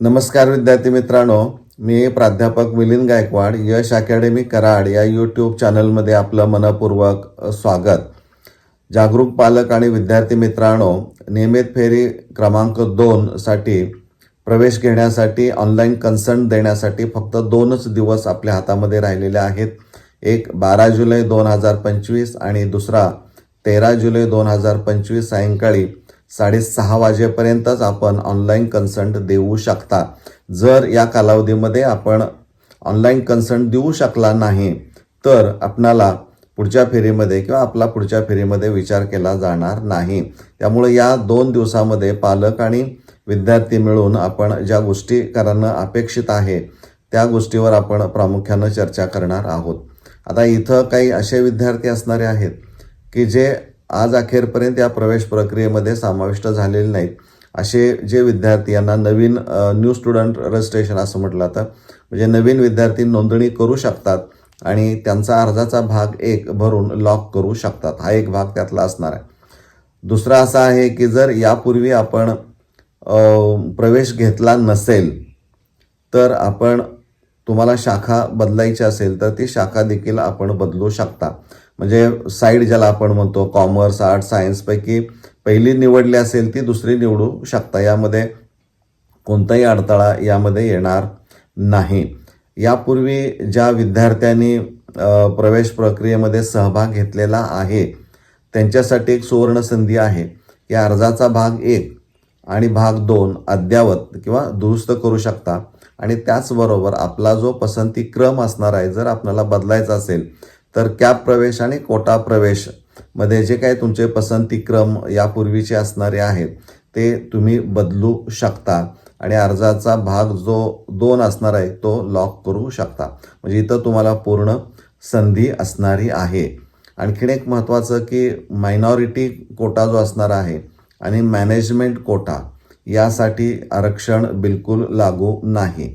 नमस्कार विद्यार्थी मित्रांनो मी प्राध्यापक मिलिंद गायकवाड यश अकॅडमी कराड या यूट्यूब चॅनलमध्ये आपलं मनपूर्वक स्वागत. जागरूक पालक आणि विद्यार्थी मित्रांनो नियमित फेरी क्रमांक दोनसाठी प्रवेश घेण्यासाठी ऑनलाईन कन्सर्न देण्यासाठी फक्त दोनच दिवस आपल्या हातामध्ये राहिलेले आहेत. एक बारा जुलै दोन हजार पंचवीस आणि दुसरा तेरा जुलै दोन हजार पंचवीस सायंकाळी साडेसहा वाजेपर्यंतच आपण ऑनलाईन कन्सर्ट देऊ शकता. जर या कालावधीमध्ये आपण ऑनलाईन कन्सर्ट देऊ शकला नाही तर आपणाला पुढच्या फेरीमध्ये किंवा आपला पुढच्या फेरीमध्ये विचार केला जाणार नाही. त्यामुळे या दोन दिवसामध्ये पालक आणि विद्यार्थी मिळून आपण ज्या गोष्टी करणं अपेक्षित आहे त्या गोष्टीवर आपण प्रामुख्यानं चर्चा करणार आहोत. आता इथं काही असे विद्यार्थी असणारे आहेत की जे आज अखेरपर्यंत या प्रवेश प्रक्रियेमध्ये समाविष्ट झालेले नाहीत. असे जे विद्यार्थी यांना नवीन न्यू स्टुडंट रजिस्ट्रेशन असं म्हटलं आता म्हणजे नवीन विद्यार्थी नोंदणी करू शकतात आणि त्यांचा अर्जाचा भाग एक भरून लॉक करू शकतात. हा एक भाग त्यातला असणार आहे. दुसरा असा आहे की जर यापूर्वी आपण प्रवेश घेतला नसेल तर आपण तुम्हाला शाखा बदलायची असेल तर ती शाखा देखील आपण बदलू शकता. म्हणजे साईड ज्याला आपण म्हणतो कॉमर्स आर्ट सायन्सपैकी पहिली निवडली असेल ती दुसरी निवडू शकता. यामध्ये कोणताही अडथळा यामध्ये येणार नाही. यापूर्वी ज्या विद्यार्थ्यांनी प्रवेश प्रक्रियेमध्ये सहभाग घेतलेला आहे त्यांच्यासाठी एक सुवर्ण संधी आहे. या अर्जाचा भाग एक आणि भाग दोन अद्यावत किंवा दुरुस्त करू शकता. आणि त्याचबरोबर आपला जो पसंती क्रम असणार आहे जर आपल्याला बदलायचा असेल तर कॅप प्रवेश आणि कोटा प्रवेशमध्ये जे काही तुमचे पसंती क्रम यापूर्वीचे असणारे आहेत ते तुम्ही बदलू शकता. आणि अर्जाचा भाग जो दोन असणार आहे तो लॉक करू शकता. म्हणजे इथं तुम्हाला पूर्ण संधी असणारी आहे. आणखीन एक महत्त्वाचं की मायनॉरिटी कोटा जो असणार आहे आणि मॅनेजमेंट कोटा यासाठी आरक्षण बिलकुल लागू नाही.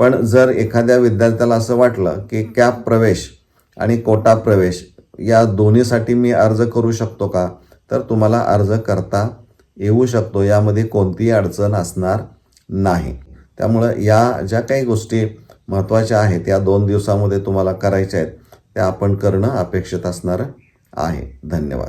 पण जर एखाद्या विद्यार्थ्याला असं वाटलं की कॅप प्रवेश आणि कोटा प्रवेश या दोन्हीसाठी मी अर्ज करू शकतो का? तर तुम्हाला अर्ज करता येऊ शकतो. यामध्ये कोणतीही अडचण असणार नाही. त्यामुळं या ज्या काही गोष्टी महत्त्वाच्या आहेत या दोन दिवसामध्ये तुम्हाला करायच्या आहेत त्या आपण करणं अपेक्षित असणार आहे. धन्यवाद.